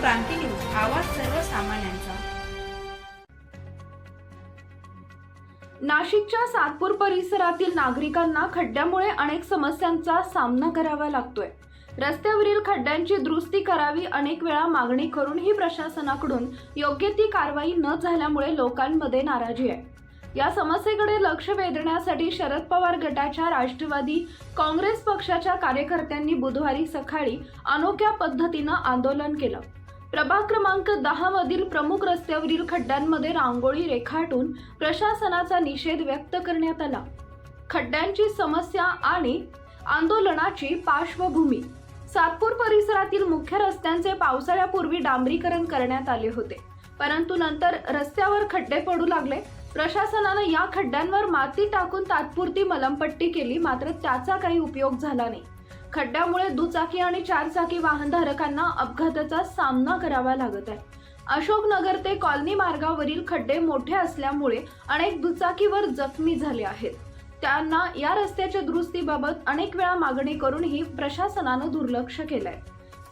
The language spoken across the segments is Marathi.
क्रांती न्यूज आवाज सर्वसामान्यांचा. नाशिकच्या सातपूर परिसरातील नागरिकांना खड्ड्यामुळे अनेक समस्यांचा सामना करावा लागतोय. रस्त्यावरील खड्ड्यांची दुरुस्ती करावी अनेक वेळा मागणी करूनही प्रशासनाकडून योग्य ती कारवाई न झाल्यामुळे लोकांमध्ये नाराजी आहे. या समस्येकडे लक्ष वेधण्यासाठी शरद पवार गटाच्या राष्ट्रवादी काँग्रेस पक्षाच्या कार्यकर्त्यांनी बुधवारी सकाळी अनोख्या पद्धतीनं आंदोलन केलं. प्रभाग क्रमांक दहा मधील प्रमुख रस्त्यावरील खड्ड्यांमध्ये रांगोळी रेखाटून प्रशासनाचा निषेध व्यक्त करण्यात आला. खड्ड्यांची समस्या आणि आंदोलनाची पार्श्वभूमी. सातपूर परिसरातील मुख्य रस्त्यांचे पावसाळ्यापूर्वी डांबरीकरण करण्यात आले होते. परंतु नंतर रस्त्यावर खड्डे पडू लागले. प्रशासनानं या खड्ड्यांवर माती टाकून तात्पुरती मलमपट्टी केली मात्र त्याचा काही उपयोग झाला नाही. खड्ड्यामुळे दुचाकी आणि चारचाकी वाहनधारकांना अपघाताचा सामना करावा लागत आहे. अशोकनगर ते कॉलनी मार्गावरील खड्डे मोठे असल्यामुळे अनेक दुचाकीवर जखमी झाले आहेत. त्यांना या रस्त्याच्या दुरुस्तीबाबत अनेक वेळा मागणी करूनही प्रशासनानं दुर्लक्ष केलंय.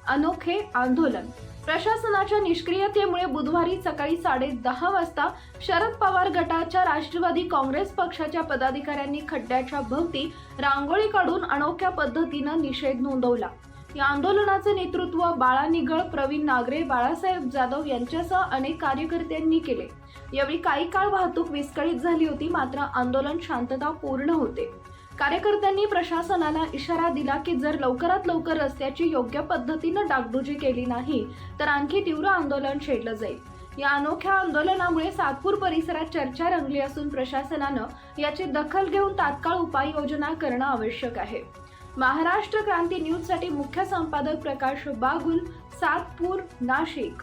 अनोखे आंदोलन प्रशासनाच्या निष्क्रियतेमुळे बुधवारी सकाळी साडे दहा वाजता शरद पवार गटाच्या राष्ट्रवादी काँग्रेस पक्षाच्या पदाधिकाऱ्यांनी खड्ड्याच्या भोवती रांगोळी काढून अनोख्या पद्धतीनं निषेध नोंदवला. या आंदोलनाचे नेतृत्व बाळा निगळ प्रवीण नागरे बाळासाहेब जाधव यांच्यासह अनेक कार्यकर्त्यांनी केले. यावेळी काही काळ वाहतूक विस्कळीत झाली होती मात्र आंदोलन शांतता पूर्ण होते. कार्यकर्त्यांनी प्रशासनाला इशारा दिला की जर लवकरात लवकर रस्त्याची योग्य पद्धतीनं डागडुजी केली नाही तर आणखी तीव्र आंदोलन छेडलं जाईल. या अनोख्या आंदोलनामुळे सातपूर परिसरात चर्चा रंगली असून प्रशासनानं याची दखल घेऊन तात्काळ उपाययोजना करणं आवश्यक आहे. महाराष्ट्र क्रांती न्यूजसाठी मुख्य संपादक प्रकाश बागुल सातपूर नाशिक.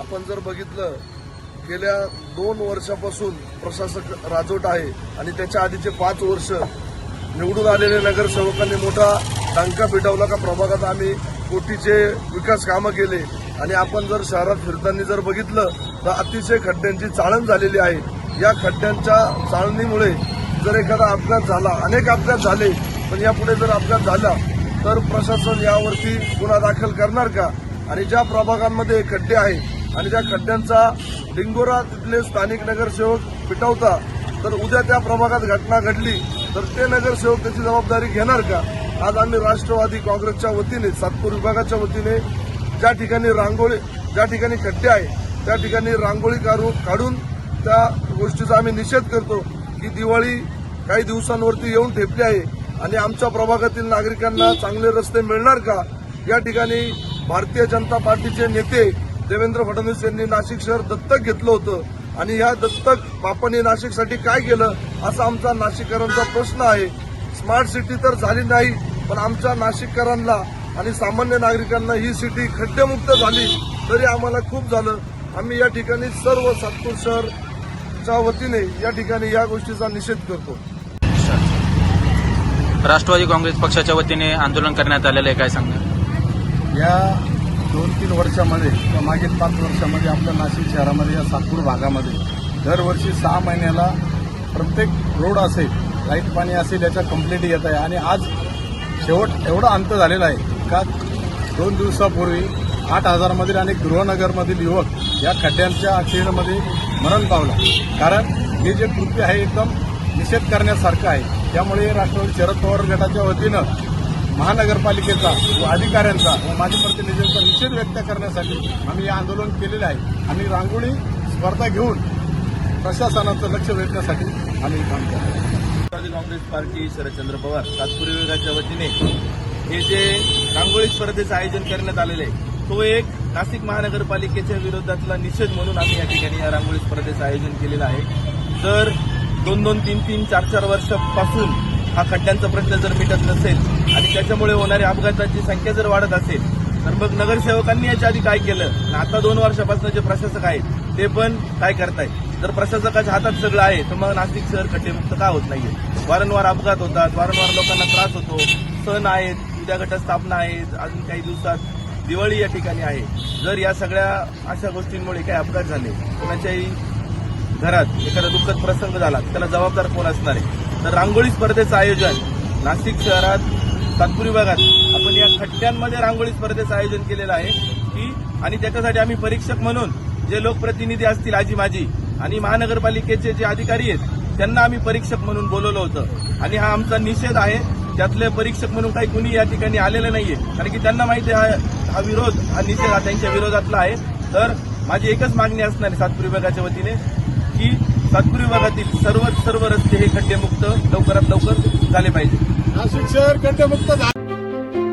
आपण जर बघितलं गेल्या दोन वर्षापासून प्रशासक राजवट आहे आणि त्याच्या आधीचे पाच वर्ष निवडून आलेले नगरसेवकांनी मोठा टंका पिटवला का प्रभागात आम्ही कोटीचे विकास कामं केले. आणि आपण जर शहरात फिरताना जर बघितलं तर अतिशय खड्ड्यांची चाळण झालेली आहे. या खड्ड्यांच्या चाळणीमुळे जर एखादा अपघात झाला अनेक अपघात झाले पण यापुढे जर अपघात झाला तर प्रशासन यावरती गुन्हा दाखल करणार का? आणि ज्या प्रभागांमध्ये खड्डे आहे आणि त्या खड्ड्यांचा डिंगोरा तिथले स्थानिक नगरसेवक पिटवता तर उद्या त्या प्रभागात घटना घडली तर ते नगरसेवक त्याची जबाबदारी घेणार का? आज आम्ही राष्ट्रवादी काँग्रेसच्या वतीने सातपूर विभागाच्या वतीने ज्या ठिकाणी रांगोळी ज्या ठिकाणी खड्डे आहे त्या ठिकाणी रांगोळी काढू काढून त्या गोष्टीचा आम्ही निषेध करतो की दिवाळी काही दिवसांवरती येऊन ठेपली आहे आणि आमच्या प्रभागातील नागरिकांना चांगले रस्ते मिळणार का? या ठिकाणी भारतीय जनता पार्टीचे नेते देवेंद्र फडणवीस यांनी नाशिक शहर दत्तक घेतलं होतं. आणि या दत्तक बापांनी नाशिकसाठी काय केलं असा आमचा नाशिककरांचा प्रश्न आहे. स्मार्ट सिटी तर झाली नाही पण आमच्या नाशिककरांना आणि सामान्य नागरिकांना ही सिटी खड्डेमुक्त झाली तरी आम्हाला खूप झालं. आम्ही या ठिकाणी सर्व सातपूर शहरच्या वतीने या ठिकाणी या गोष्टीचा निषेध करतो. राष्ट्रवादी काँग्रेस पक्षाच्या वतीने आंदोलन करण्यात आलेलं आहे काय सांगणार? या दोन तीन वर्षामध्ये किंवा मागील पाच वर्षामध्ये आपल्या नाशिक शहरामध्ये या सातपूर भागामध्ये दरवर्षी सहा महिन्याला प्रत्येक रोड असेल लाइट पाणी असेल याच्या कंप्लेंट येत आहे. आणि आज शेवट एवढा अंत झालेला आहे का दोन दिवसापूर्वी आठ हजारमधील आणि गृहनगरमधील युवक या खड्ड्यांच्या खेळमध्ये मरण पावला. कारण हे जे कृत्य आहे एकदम निषेध करण्यासारखं आहे. त्यामुळे राष्ट्रवादी शरद पवार गटाच्या वतीनं महानगरपालिकेचा व अधिकाऱ्यांचा व माजी प्रतिनिधींचा निषेध व्यक्त करण्यासाठी आम्ही हे आंदोलन केलेलं आहे. आणि रांगोळी स्पर्धा घेऊन प्रशासनाचं लक्ष वेधण्यासाठी आम्ही काम करतो. राष्ट्रवादी काँग्रेस पार्टी शरदचंद्र पवार तात्पुरी विभागाच्या वतीने हे जे रांगोळी स्पर्धेचं आयोजन करण्यात आलेलं आहे तो एक नाशिक महानगरपालिकेच्या विरोधातला निषेध म्हणून आम्ही या ठिकाणी या रांगोळी स्पर्धेचं आयोजन केलेलं आहे. तर दोन दोन तीन तीन चार चार वर्षापासून हा खड्ड्यांचा प्रश्न जर मिटत नसेल आणि त्याच्यामुळे होणाऱ्या अपघाताची संख्या जर वाढत असेल तर मग नगरसेवकांनी याच्या आधी काय केलं? आता दोन वर्षापासून जे प्रशासक आहेत ते पण काय करतायत? जर प्रशासकाच्या हातात सगळं आहे तर मग नाशिक शहर खड्डेमुक्त का होत नाहीये? वारंवार अपघात होतात वारंवार लोकांना त्रास होतो सण आहेत उद्या घटस्थापना आहेत अजून काही दिवसात दिवाळी या ठिकाणी आहे. जर या सगळ्या अशा गोष्टींमुळे काही अपघात झाले कोणाच्याही घरात एखादा दुःखद प्रसंग झाला त्याला जबाबदार कोण असणार आहे? तर रांगोळी स्पर्धेचं आयोजन. नाशिक शहरात सातपुरी विभागात आपण या खड्ड्यांमध्ये रांगोळी स्पर्धेचं आयोजन केलेलं आहे. की आणि त्याच्यासाठी आम्ही परीक्षक म्हणून जे लोकप्रतिनिधी असतील आजी माजी आणि महानगरपालिकेचे जे अधिकारी आहेत त्यांना आम्ही परीक्षक म्हणून बोलवलं होतं. आणि हा आमचा निषेध आहे. त्यातले परीक्षक म्हणून काही कुणी या ठिकाणी आलेलं नाहीये. कारण की त्यांना माहिती आहे हा हा विरोध हा निषेध हा त्यांच्या विरोधातला आहे. तर माझी एकच मागणी असणार आहे सातपूर विभागाच्या वतीने की सातपूर विभागातील सर्व सर्व रस्ते हे खड्डेमुक्त. लवकरात लवकर झाले पाहिजे. नाशिक शहर खड्डेमुक्त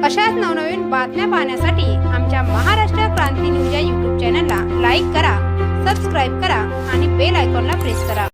अशाच नवनवीन बातम्या पाहण्यासाठी आमच्या महाराष्ट्र क्रांती न्यूज या यूट्यूब चॅनलला लाईक करा सबस्क्राईब करा आणि बेल आयकॉनला प्रेस करा.